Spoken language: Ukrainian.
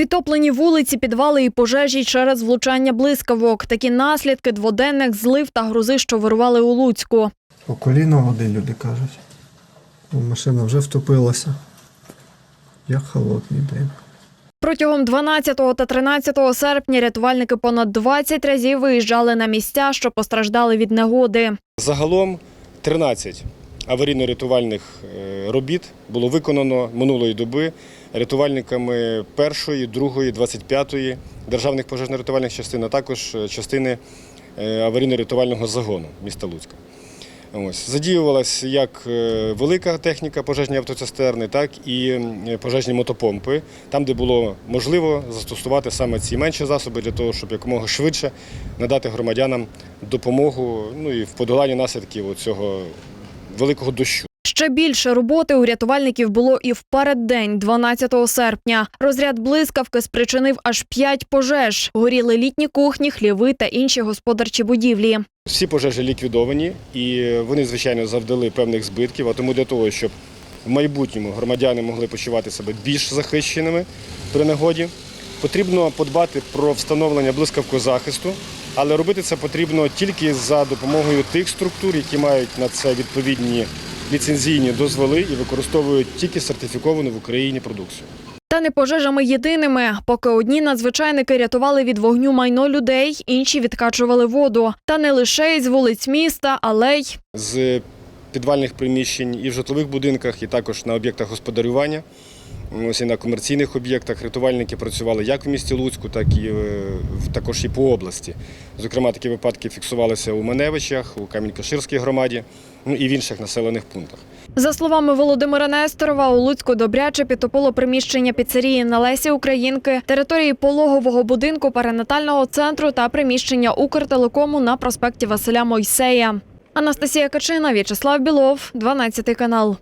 Підтоплені вулиці, підвали і пожежі через влучання блискавок. Такі наслідки дводенних злив та грози, що вирували у Луцьку. По коліно води люди кажуть. Бо Машина вже втопилася. Як холодний, блін. Протягом 12 та 13 серпня рятувальники понад 20 разів виїжджали на місця, що постраждали від негоди. Загалом 13 аварійно-рятувальних е, робіт було виконано минулої доби рятувальниками першої, другої, 25-ї державних пожежно-рятувальних частин, а також е, частини е, аварійно-рятувального загону міста Луцька. Ось. Задіювалась як велика техніка пожежні автоцистерни, так і пожежні мотопомпи, там, де було можливо застосувати саме ці менші засоби для того, щоб якомога швидше надати громадянам допомогу ну і в подоланні наслідків цього великого дощу. Ще більше роботи у рятувальників було і в переддень, 12 серпня. Розряд блискавки спричинив аж п'ять пожеж. Горіли літні кухні, хліви та інші господарчі будівлі. Всі пожежі ліквідовані і вони, звичайно, завдали певних збитків. А тому для того, щоб в майбутньому громадяни могли почувати себе більш захищеними при негоді, потрібно подбати про встановлення блискавкозахисту, але робити це потрібно тільки за допомогою тих структур, які мають на це відповідні ліцензійні дозволи і використовують тільки сертифіковану в Україні продукцію. Та не пожежами єдиними. Поки одні надзвичайники рятували від вогню майно людей, інші відкачували воду. Та не лише із вулиць міста, але й з підвальних приміщень і в житлових будинках, і також на об'єктах господарювання. Ось і на комерційних об'єктах рятувальники працювали як в місті Луцьку, так і е, також і по області. Зокрема, такі випадки фіксувалися у Маневичах, у Камінь-Каширській громаді, ну і в інших населених пунктах. За словами Володимира Несторова, у Луцьку добряче підтопило приміщення піцерії на Лесі Українки, території пологового будинку перинатального центру та приміщення Укртелекому на проспекті Василя Мойсея. Анастасія Качина, В'ячеслав Білов, 12 канал.